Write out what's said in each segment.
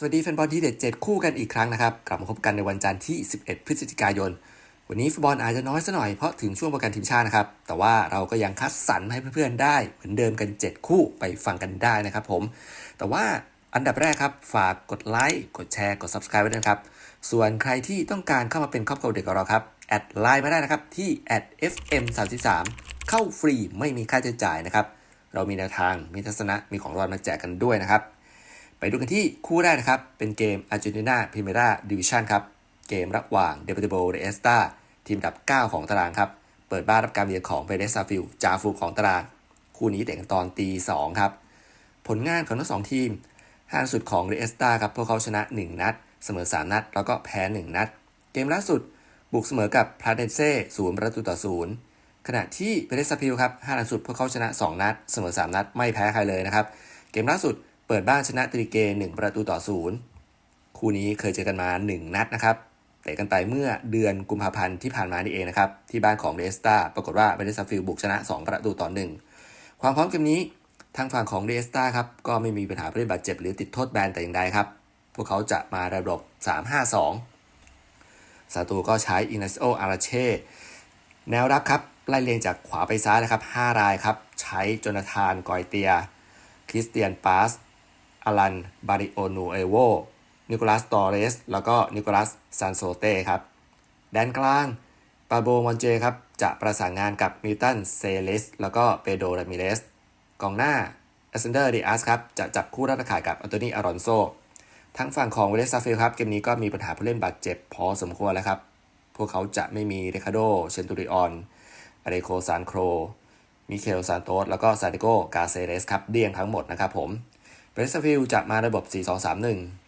สวัสดีแฟนบอลทีเด็ด7คู่กันอีกครั้งนะครับ กลับมาพบกันในวันจันทร์ที่ 11 พฤศจิกายน วันนี้ฟุตบอลอาจจะน้อยซะหน่อยเพราะถึงช่วงประกันทีมชาตินะครับ แต่ว่าเราก็ยังคัดสรรให้เพื่อนๆได้ เหมือนเดิมกัน 7 คู่ไปฟังกันได้นะครับผม แต่ว่าอันดับแรกครับ ฝากกดไลค์กดแชร์กด subscribe ไว้ด้วยนะครับ ส่วนใครที่ต้องการเข้ามาเป็นครอบครัวเด็กกับเราครับแอดไลน์มาได้นะครับที่ @fm33 เข้าฟรีไม่มีค่าใช้จ่ายนะครับเรามีแนวทางมีทัศนะมีของรางมาแจกกันด้วยนะครับ ไปดูกันที่คู่แรกนะครับ เป็นเกม Argentina Primera Division ครับ เกมระหว่าง Deportivo de Esta ทีมอันดับ 9 ของตารางครับ เปิดบ้านรับการเยือนของ v e n e z a f i l จาฟูของตาราง คู่นี้เตะกันตอนตี2ครับ ผลงานของทั้งสองทีมห้านัดสุดของ r e เอสตาครับ พวกเขาชนะ 1 นัด เสมอ 3 นัด แล้วก็แพ้ 1 นัด เกมล่าสุดบุกเสมอกับพลาเดนเซ่ศูนย์ประตูต่อศูนย์ขณะที่เบเดสพิลครับห้านัดสุดพวกเขาชนะ 2 นัด เสมอ 3 นัด ไม่แพ้ใครเลยนะครับ เกมล่าสุด เปิดบ้านชนะตริเก1ประตูต่อศูนย์คู่นี้เคยเจอกันมา 1 นัดนะครับเตะกันไปเมื่อเดือนกุมภาพันธ์ที่ผ่านมานี่เองนะครับที่บ้านของเรสตาปรากฏว่าเบเดสฟิลบุกชนะ 2 ประตูต่อ 1 ความพร้อมเกมนี้ทางฝั่งของเรสตาครับก็ไม่มีปัญหาผู้เล่นบาดเจ็บหรือติดโทษแบนแต่อย่างใดครับ พวกเขาจะมาระบบ 3-5-2 ซาตูก็ใช้อินาโออาราเช่แนวรับครับไล่เรียงจากขวาไปซ้ายนะครับ 5 รายครับ ใช้โจนาธานกอยเตีย คริสเตียนปาส อลัน บาริโอนูเอโว นิโคลัส ตอเรส แล้วก็นิโคลัสซันโซเต้ครับ แดนกลาง ปาโบมอนเจครับ จะประสานงานกับมิลตัน เซเลส แล้วก็เปโดรามิเรสกองหน้าเอเซนเดอร์ดิอัสครับ จะจับคู่รัตขายกับอันโตนีอารอนโซ ทั้งฝั่งของเวเลสซาฟิลครับ เกมนี้ก็มีปัญหาผู้เล่นบาดเจ็บพอสมควรแล้วครับ พวกเขาจะไม่มีเรคาโด เชนตูริออนอเรโคซานโครมิเคลซานโตสแล้วก็ซาดิโกกาเซเรสครับ เดี่ยงทั้งหมดนะครับผม เรสฟิลจะมาระบบ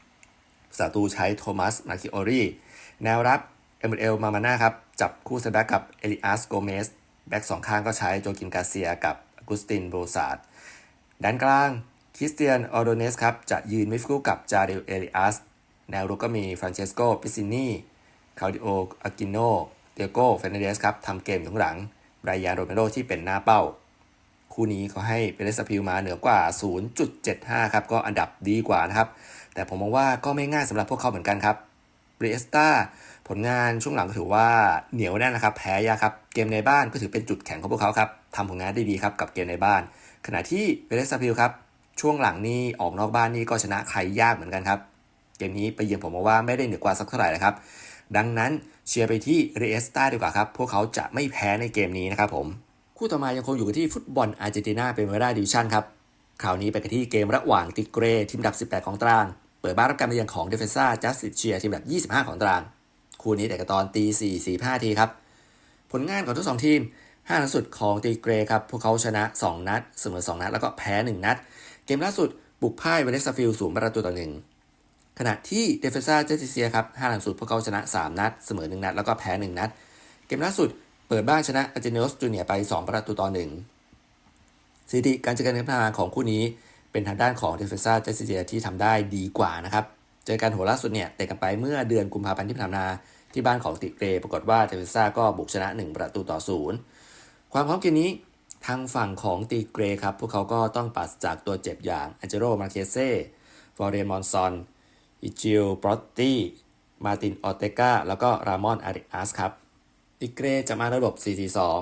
4-2-3-1สาตูใช้โทมัส มาคิโอรีแนวรับเอเมเอล มามาน่าครับ จับคู่เซนแบ็กกับเอลิอัสโกเมส แบ็กสองข้างก็ใช้โจกินกาเซียกับอกุสตินโบซาร์ดด้านกลางคริสเตียนออโดเนสครับ จะยืนมิดคู่กับจาเดลเอลิอัสแนวรุกก็มีฟรานเชสโกปิซินีคาดิโออากิโนเตียโกเฟนเดสครับทำเกมอยู่ข้างหลังไบรยันโรเมโรที่เป็นหน้าเป้า คู่นี้เขาให้เปเรสพิลมาเหนือกว่า 0.75 ครับ ก็อันดับดีกว่านะครับ แต่ผมมองว่าก็ไม่ง่ายสำหรับพวกเขาเหมือนกันครับเบรสตาผลงานช่วงหลังก็ถือว่าเหนียวแน่นนะครับ แพ้ยากครับ เกมในบ้านก็ถือเป็นจุดแข็งของพวกเขาครับทำผลงานได้ดีครับกับเกมในบ้าน ขณะที่เบรสพิลครับช่วงหลังนี่ออกนอกบ้านนี่ก็ชนะใครยากเหมือนกันครับ เกมนี้ไปเยือนผมมองว่าไม่ได้เหนือกว่าสักเท่าไหร่นะครับ ดังนั้นเชียร์ไปที่เรสตาดีกว่าครับ พวกเขาจะไม่แพ้ในเกมนี้นะครับผม คู่ต่อมายังคงอยู่กันที่ฟุตบอลอาร์เจนตินาเป็นเวลาดิวิชั่นครับคราวนี้ไปกันที่เกมระหว่างติเกรทีมอันดับ 18 ของตาราง เปิดบ้านรับการมาเยือนของเดฟเฟซ่าจัสติเชียทีมอันดับ 25 ของตาราง คู่นี้แต่กันตอนตี4 4 5ทีครับ ผลงานของทั้งสองทีม5นัดสุดของติเกรครับพวกเขาชนะ 2 นัด เสมอ 2 นัด แล้วก็แพ้ 1 นัด เกมล่าสุดบุกพ่ายเวเนสฟิลสูงประตูต่อหนึ่งขณะที่เดฟเฟซ่าเจสติเซียครับ5นัดสุดพวกเขาชนะ 3 นัด เสมอ 1 นัด แล้วก็แพ้ 1 นัด เกมล่าสุด เปิดบ้านชนะอาร์เจเนอสจูเนียไป 2 ประตูต่อหนึ่งสถิติการเจอกันในพานของคู่นี้เป็นทางด้านของเดฟเฟซ่าเจสติเซียที่ทำได้ดีกว่านะครับ เจอกันหัวล่าสุดเนี่ยเตะกันไปเมื่อเดือนกุมภาพันธ์ที่ผ่านมาที่บ้านของติเกร ปรากฏว่าเดฟเฟซ่าก็บุกชนะ 1 ประตูต่อศูนย์ความพร้อมเกมนี้ทางฝั่งของติเกรครับ พวกเขาก็ต้องปัสจากตัวเจ็บอย่างอันเจโรมาเคเซ่ฟอร์เรนมอนซอนอิจิลปรอตตี้ มาตินออเตกาแล้วก็รามอนอาริอัสครับ ติเกรจะมาระบบ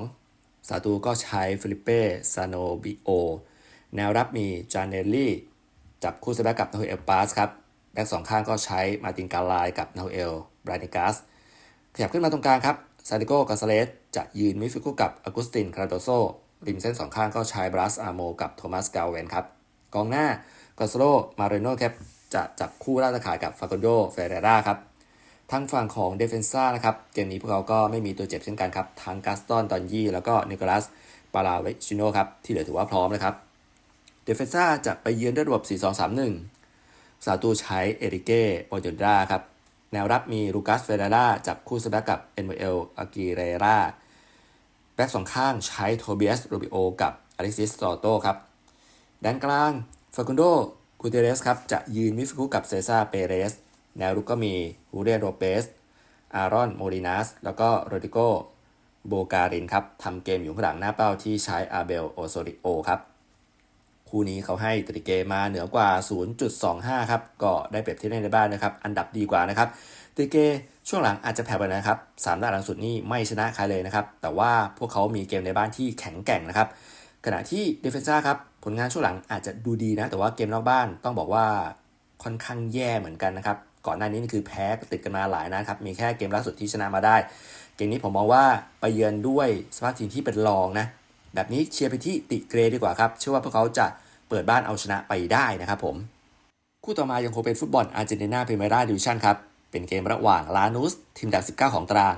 4-4-2 สาตูก็ใช้ฟิลิเป้ซานโนบิโอ แนวรับมีจานเนลลี่ จับคู่เซแบ็กกับนาโฮเอลปาสครับ แบ็กสองข้างก็ใช้มาตินกาลายกับนาโฮเอลบรานิกัส ขยับขึ้นมาตรงกลางครับ ซาดิโกกาซาเลสจะยืนมิฟิลด์คู่กับอากุสตินคาราโดโซ ริมเส้นสองข้างก็ใช้บรัสอาโมกับโทมัสกาเวนครับ กองหน้ากอสโลมาเรโนครับ จะจับคู่ราชขายกับฟาโกโยเฟเรราครับ ทางฝั่งของเดฟเฟนซ่านะครับ เกมนี้พวกเขาก็ไม่มีตัวเจ็บเช่นกันครับ ทั้งกาสตอนตอนยี่ แล้วก็นิโคลัส ปาลาเวชิโนครับ ที่เหลือถือว่าพร้อมนะครับ เดฟเฟนซ่าจะไปเยือนด้วยระบบ 4-2-3-1 สาตูใช้เอริเก้โอจดราครับ แนวรับมีลูกัสเฟเรราจับคู่สแบ็กกับเอ็นเอลอากิเรราแบ็กสองข้างใช้โทเบียสโรบิโอกับอล็กซิสตอโตครับด้านกลางฟาคุนโดกูเตเรสครับจะยืนมิฟิคู่กับเซซ่าเปเรส แนวรุกก็มีฮูเรียโรเปส อารอนโมรินัส แล้วก็โรดิโกโบการินครับทำเกมอยู่ข้างหลังหน้าเป้าที่ใช้อาเบลโอโซริโอครับคู่นี้เขาให้ตริเกมาเหนือกว่า 0.25 ครับ ก็ได้เปรียบที่เล่นในบ้านนะครับ อันดับดีกว่านะครับ ตริเกช่วงหลังอาจจะแผ่วไปนะครับสามนัดหลังสุดนี่ไม่ชนะใครเลยนะครับ แต่ว่าพวกเขามีเกมในบ้านที่แข็งแกร่งนะครับ ขณะที่เดฟเฟนซ่าครับ ผลงานช่วงหลังอาจจะดูดีนะ แต่ว่าเกมนอกบ้านต้องบอกว่าค่อนข้างแย่เหมือนกันนะครับ ก่อนหน้านี้นี่คือแพ้ติดกันมาหลายนะครับ มีแค่เกมล่าสุดที่ชนะมาได้ เกมนี้ผมมองว่าไปเยือนด้วยสภาพทีมที่เป็นรองนะ แบบนี้เชียร์ไปที่ติเกรดีกว่าครับ เชื่อว่าพวกเขาจะเปิดบ้านเอาชนะไปได้นะครับผม คู่ต่อมายังคงเป็นฟุตบอลอาร์เจนตินาพรีเมียร์ดิวิชั่นครับ เป็นเกมระหว่างลานุสทีมดับ 19 ของตาราง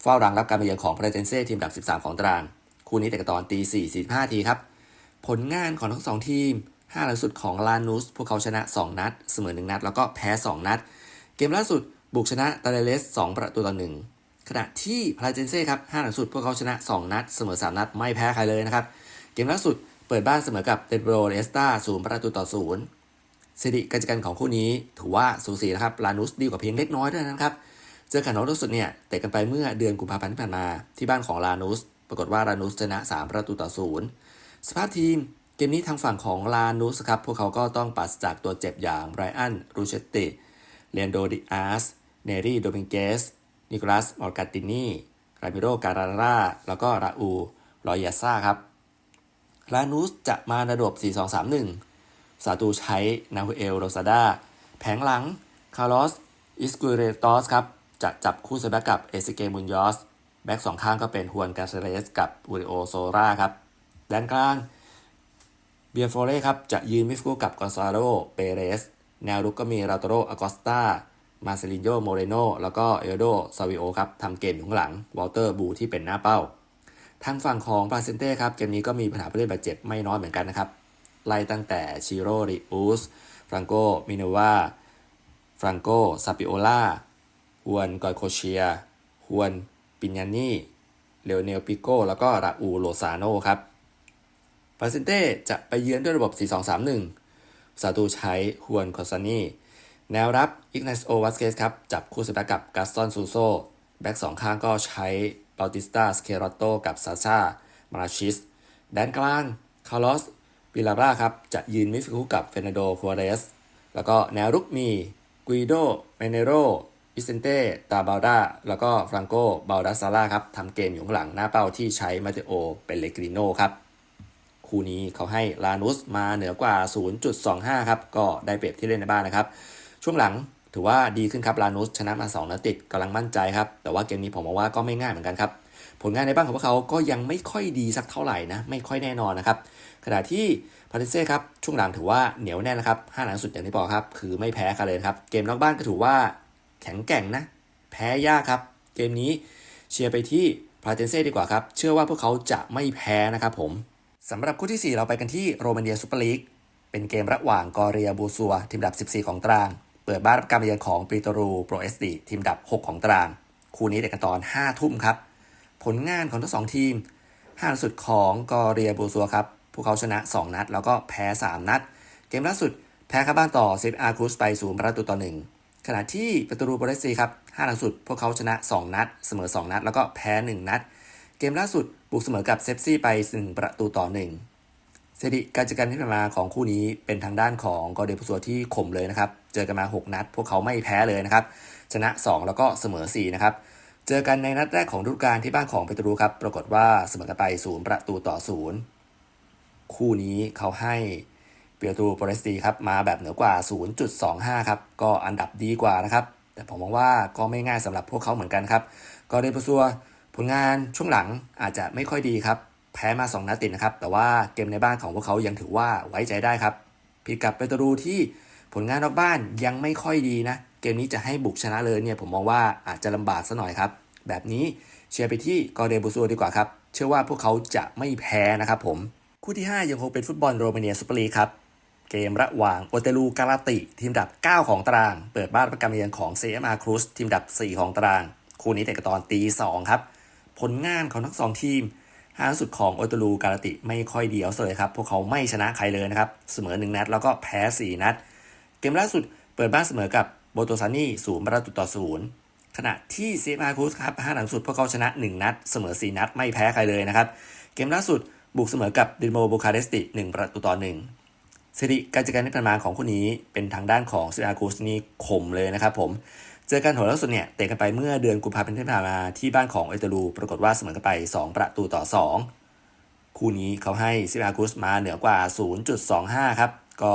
เฝ้ารังรับการมาเยือนของพระเจนเซ่ทีมดับ 13 ของตาราง คู่นี้แต่กตอนตี4 45ทีครับ ผลงานของทั้งสองทีม5หลังสุดของลานุสพวกเขาชนะ 2 นัด เสมอ 1 นัด แล้วก็แพ้ 2 นัด เกมล่าสุดบุกชนะตาเลเลส2ประตูต่อ1ขณะที่พาราเจนเซ่ครับ5หลังสุดพวกเขาชนะ 2 นัด เสมอ 3 นัด ไม่แพ้ใครเลยนะครับ เกมล่าสุดเปิดบ้านเสมอกับเดนโบรเลสตาศูนย์ประตูต่อศูนย์สถิติการจัดการของคู่นี้ถือว่าสูสีนะครับลานุสดีกว่าเพียงเล็กน้อยเท่านั้นครับ เจอกันน้องล่าสุดเนี่ยเตะกันไปเมื่อเดือนกุมภาพันธ์ที่ผ่านมาที่บ้านของลานุสปรากฏว่าลานุสชนะ 3 ประตูต่อศูนย์สภาพทีมเกมนี้ทางฝั่งของลานุสครับพวกเขาก็ต้องปัสจากตัวเจ็บอย่างไบรอันรูเชตติ เลนโดดิอาสเนรีโดมิงเกส นิโคลัสมอร์กาตินีรามิโรการาร่า แล้วก็ราอูลอยาซ่าครับ ลานูสจะมาระบบ4-2-3-1 สาตูใช้นาฮูเอลโรซาดา แผงหลัง คาร์ลอส อิสกุเรตอสครับ จะจับคู่เซแบ็กกับเอซิเกมุนยอส แบ็กสองข้างก็เป็นฮวนกาเซเรสกับอูริโอโซราครับด้านกลาง เบียร์โฟเร่ครับ จะยืนมิฟกูกับกอนซาโลเปเรส แนวรุกก็มีราโตโรอากอสตามาเซลินโยโมเรโนแล้วก็เอลโดซาวิโอครับทำเกมอยู่ข้างหลังวอลเตอร์บูที่เป็นหน้าเป้า ทางฝั่งของปาเซนเต้ครับเกมนี้ก็มีปัญหาผู้เล่นบาดเจ็บไม่น้อยเหมือนกันนะครับ ไล่ตั้งแต่ชิโรริอุสฟรังโกมินวาฟรังโกซาปิโอลาฮวนกอยโคเชียฮวนปิญญานี่เลโอเนลปิโกแล้วก็ราอูโลซาโนครับปาเซนเต้จะไปเยือนด้วยระบบ 4-2-3-1 สาตูใช้ฮวนคอซานีแนวรับอิกนาซโอวัสเกสครับ จับคู่สแปกกับกัสตอนซูโซ แบ็กสองข้างก็ใช้บาติสตาสเคโรโตกับซาชามาราชิส แดนกลางคาร์ลอสวิลาราครับ จะยืนมิดฟิลด์กับเฟรนันโดคัวเรส แล้วก็แนวรุกมีกุยโดเมเนโรวิเซนเต้ตาบาลดาแล้วก็ฟรังโกบาลดาซาร่าครับทำเกมอยู่ข้างหลังหน้าเป้าที่ใช้มาเตโอเป็นเลกริโนครับ คู่นี้เขาให้ลานุสมาเหนือกว่า 0.25 ครับ ก็ได้เปรียบที่เล่นในบ้านนะครับ ช่วงหลังถือว่าดีขึ้นครับลานุสชนะมา2นัดติดกำลังมั่นใจครับ แต่ว่าเกมนี้ผมมองว่าก็ไม่ง่ายเหมือนกันครับ ผลงานในบ้านของพวกเขาก็ยังไม่ค่อยดีสักเท่าไหร่นะ ไม่ค่อยแน่นอนนะครับ ขณะที่พาริเซ่ครับช่วงหลังถือว่าเหนียวแน่นนะครับห้าหลังสุดอย่างที่บอกครับ คือไม่แพ้กันเลยครับ เกมนอกบ้านก็ถือว่าแข็งแกร่งนะ แพ้ยากครับ เกมนี้เชียร์ไปที่พาเทนเซ่ดีกว่าครับ เชื่อว่าพวกเขาจะไม่แพ้นะครับผม สำหรับคู่ที่ 4 เราไปกันที่โรมาเนียซูเปอร์ลีกเป็นเกมระหว่างกอเรียบูซัว ทีมดับ 14 ของตาราง เปิดบ้านรับการมาเยือนของปริโตรูโปรเอสตีทีมดับ 6 ของตาราง คู่นี้เด็กกันตอน 5 ทุ่มครับ ผลงานของทั้งสองทีมห้าสุดของกอเรียบูซัวครับพวกเขาชนะ 2 นัด แล้วก็แพ้ 3 นัด เกมล่าสุดแพ้คาบ้านต่อเซฟอาร์คูสไปศูนย์ประตูต่อหนึ่งขณะที่ปริโตรูโปรเอสตีครับห้าหลังสุด พวกเขาชนะ 2 นัด เสมอ 2 นัด แล้วก็แพ้ 1 นัด เกมล่าสุด บุกเสมอกับเซฟซี่ไป1ประตูต่อ1สถิติการจัดการที่ผ่านมาของคู่นี้เป็นทางด้านของกอเดปัวที่ข่มเลยนะครับ เจอกันมา 6 นัด พวกเขาไม่แพ้เลยนะครับ ชนะ 2 แล้วก็เสมอ 4 นะครับ เจอกันในนัดแรกของฤดูกาลที่บ้านของเปตรูครับ ปรากฏว่าเสมอกันไป 0 ประตูต่อ 0 คู่นี้เขาให้เปียตูโปรเรสตีครับมาแบบเหนือกว่า 0.25 ครับ ก็อันดับดีกว่านะครับ แต่ผมมองว่าก็ไม่ง่ายสำหรับพวกเขาเหมือนกันครับกอเดปัว ลงานช่วงหลังอาจจะไม่ค่อยดีครับ แพ้มา 2 นัดติดนะครับ แต่ว่าเกมในบ้านของพวกเขายังถือว่าไว้ใจได้ครับ ผิดกับเปตรูที่ผลงานนอกบ้านยังไม่ค่อยดีนะ เกมนี้จะให้บุกชนะเลยเนี่ยผมมองว่าอาจจะลำบากซะหน่อยครับ แบบนี้เชียร์ไปที่กอเดบูซัวดีกว่าครับ เชื่อว่าพวกเขาจะไม่แพ้นะครับผม คู่ที่ 5 ยังคงเป็นฟุตบอลโรมาเนียซูเปอร์ลีกครับ เกมระหว่างโอเตลูกาลาติ ทีมดับ 9 ของตาราง เปิดบ้านประกันเยือนของ CMR Cruz ทีมดับ 4 ของตาราง คู่นี้เตะกันตอนตี2ครับ ผลงานของทั้งสองทีมห้าสุดของโอเตลูกาลาติไม่ค่อยเดียวเลยครับ พวกเขาไม่ชนะใครเลยนะครับ เสมอ 1 นัด แล้วก็แพ้ 4 นัด เกมล่าสุดเปิดบ้านเสมอกับโบโตซานี่ศูนย์ประตูต่อศูนย์ขณะที่เซีมาคูสครับห้าหลังสุดพวกเขาชนะ 1 นัด เสมอ 4 นัด ไม่แพ้ใครเลยนะครับ เกมล่าสุดบุกเสมอกับดิโมบูคาเรสติ 1 ประตูต่อ1สถิติการจัดการในประมาณของคู่นี้เป็นทางด้านของเซิอาคูสนี่ข่มเลยนะครับผม เจอกันหัวล่าสุดเนี่ยเตะกันไปเมื่อเดือนกุมภาพันธ์ที่ผ่านมาที่บ้านของเอเตลูปรากฏว่าเสมอกันไป 2 ประตูต่อ 2 คู่นี้เขาให้ซิอาคูสมาเหนือกว่า 0.25 ครับ ก็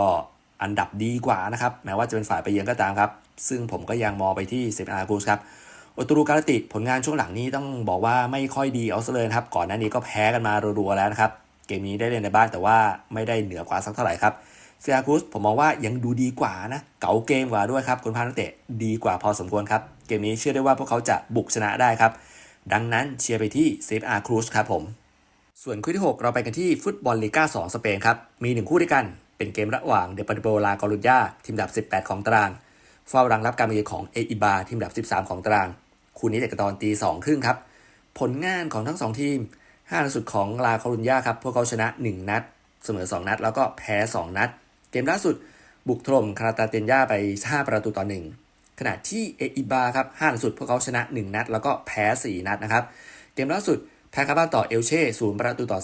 อันดับดีกว่านะครับ แม้ว่าจะเป็นฝ่ายไปเยือนก็ตามครับ ซึ่งผมก็ยังมองไปที่ซิอาคูสครับโอตูรูการติผลงานช่วงหลังนี้ต้องบอกว่าไม่ค่อยดีเอาซะเลยครับ ก่อนหน้านี้ก็แพ้กันมารัวๆแล้วนะครับ เกมนี้ได้เล่นในบ้านแต่ว่าไม่ได้เหนือกว่าสักเท่าไหร่ครับ เซียคูสผมมองว่ายังดูดีกว่านะ เก๋าเกมกว่าด้วยครับคุณพานักเตะดีกว่าพอสมควรครับ เกมนี้เชื่อได้ว่าพวกเขาจะบุกชนะได้ครับ ดังนั้นเชียร์ไปที่เซฟอาร์ครูสครับผม ส่วนคู่ที่ 6 เราไปกันที่ฟุตบอลลีกา2 สเปนครับมี 1 คู่ด้วยกัน เป็นเกมระหว่างเดปาโบลากอรุญญาทีมดับ 18 ของตารางเฝ้ารังรับการมาเยือนของเออิบาทีมดับ 13 ของตาราง คู่นี้เด็กกันตอนตี2ครึ่งครับผลงานของทั้ง 2 ทีม5นัดสุดของลาคอรุญญาครับพวกเขาชนะ 1 นัด เสมอ 2 นัด แล้วก็แพ้ 2 นัด เกมล่าสุดบุกถล่มคาราตาเตนยาไป 5 ประตูต่อ 1 ขณะที่เออิบาครับ5นัดสุดพวกเขาชนะ 1 นัด แล้วก็แพ้ 4 นัดนะครับ เกมล่าสุดแพ้คาบ้านต่อเอลเช่ศูนย์ประตูต่อ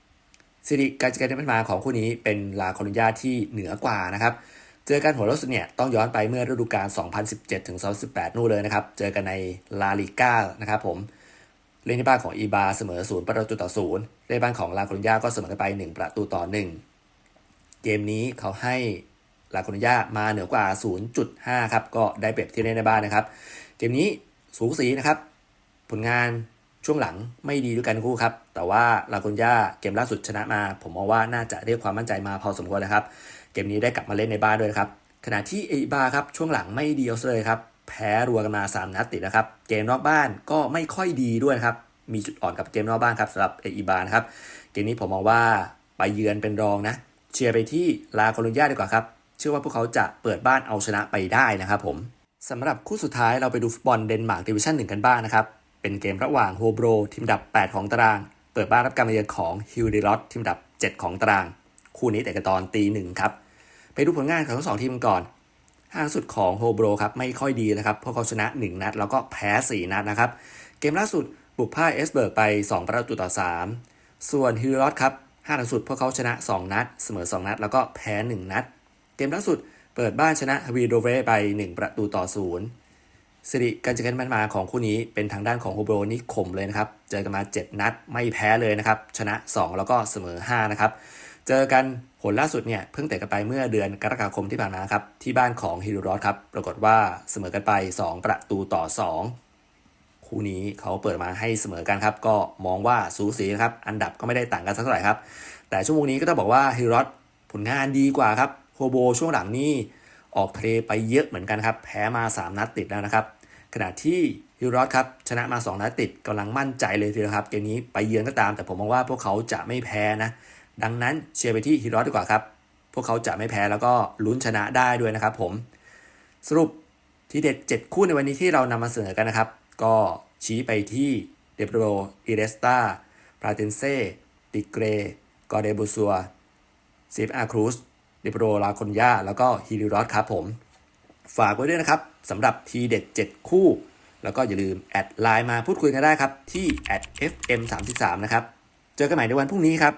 2 สิริการจัดการที่มาของคู่นี้เป็นลาคอรุญญาที่เหนือกว่านะครับ เจอกันหัวรถสุดเนี่ยต้องย้อนไปเมื่อฤดูกาล 2017ถึง2018 นู่นเลยนะครับ เจอกันในลาลิก้านะครับผม เล่นที่บ้านของอีบาเสมอศูนย์ประตูต่อศูนย์เล่นบ้านของลาครุญญาก็เสมอไป 1 ประตูต่อ 1 เกมนี้เขาให้ลาครุญญามาเหนือกว่า 0.5 ครับ ก็ได้เปรียบที่เล่นในบ้านนะครับ เกมนี้สูสีนะครับ ผลงานช่วงหลังไม่ดีด้วยกันคู่ครับ แต่ว่าลาครุญญาเกมล่าสุดชนะมา ผมมองว่าน่าจะเรียกความมั่นใจมาพอสมควรเลยครับ เกมนี้ได้กลับมาเล่นในบ้านด้วยครับ ขณะที่เอบาครับช่วงหลังไม่ดีเอาเลยครับ แพ้รัวกันมา 3 นัดติดนะครับ เกมนอกบ้านก็ไม่ค่อยดีด้วยครับ มีจุดอ่อนกับเกมนอกบ้านครับสำหรับเอบานะครับ เกมนี้ผมมองว่าไปเยือนเป็นรองนะ เชียร์ไปที่ลาโคลุญญาดีกว่าครับ เชื่อว่าพวกเขาจะเปิดบ้านเอาชนะไปได้นะครับผมสำหรับคู่สุดท้ายเราไปดูฟุตบอลเดนมาร์กดิวิชั่นหนึ่งกันบ้างนะครับ เป็นเกมระหว่างโฮโบรทีมดับ 8 ของตาราง เปิดบ้านรับการมาเยือนของฮิลดิรอตทีมดับ 7 ของตาราง คู่นี้แต่กันตอนตีหนึ่งครับ ไปดูผลงานของทั้งสองทีมก่อนห้างสุดของโฮโบรครับไม่ค่อยดีนะครับพราะเขาชนะ 1 นัด แล้วก็แพ้ 4 นัดนะครับ เกมล่าสุดบุกพ่ายเอสเบิร์กไป 2 ประตูต่อ 3 ส่วนฮิลลอตครับ ห้านัดสุดพวกเขาชนะ 2 นัด เสมอ 2 นัด แล้วก็แพ้ 1 นัด เกมล่าสุดเปิดบ้านชนะฮวีโดเวไป 1 ประตูต่อ0สิริการจัดการมันมาของคู่นี้เป็นทางด้านของโฮโบรนี่ข่มเลยนะครับ เจอกันมา 7 นัดไม่แพ้เลยนะครับ ชนะ 2 แล้วก็เสมอ 5 นะครับ เจอกันผลล่าสุดเนี่ยเพิ่งเตะกันไปเมื่อเดือนกรกฎาคมที่ผ่านมาครับที่บ้านของฮิโรรอสครับปรากฏว่าเสมอกันไป 2 ประตูต่อ 2 คู่นี้เขาเปิดมาให้เสมอกันครับ ก็มองว่าสูสีนะครับ อันดับก็ไม่ได้ต่างกันสักเท่าไหร่ครับ แต่ชั่วโมงนี้ก็ต้องบอกว่าฮิโรอสผลงานดีกว่าครับโฮโบช่วงหลังนี่ออกทะเลไปเยอะเหมือนกันครับ แพ้มา 3 นัดติดแล้วนะครับ ขณะที่ฮิโรอสครับชนะมา 2 นัดติดกำลังมั่นใจเลยทีเดียวครับ เกมนี้ไปเยือนก็ตาม แต่ผมมองว่าพวกเขาจะไม่แพ้นะ ดังนั้นเชียร์ไปที่ฮิโรอสดีกว่าครับ พวกเขาจะไม่แพ้แล้วก็ลุ้นชนะได้ด้วยนะครับผม สรุปที่เด็ด 7 คู่ในวันนี้ที่เรานำมาเสนอกันนะครับ ก็ชี้ไปที่เดบโรอิเรสตาปราเตนเซติเกรกอเดบูซัวซีฟอาครูสเดบโรลาคอนยาแล้วก็ฮิริรอสครับผม ฝากไว้ด้วยนะครับสำหรับทีเด็ด 7 คู่ แล้วก็อย่าลืมแอดไลน์มาพูดคุยกันได้ครับ ที่ fm33 นะครับ เจอกันใหม่ในวันพรุ่งนี้ครับ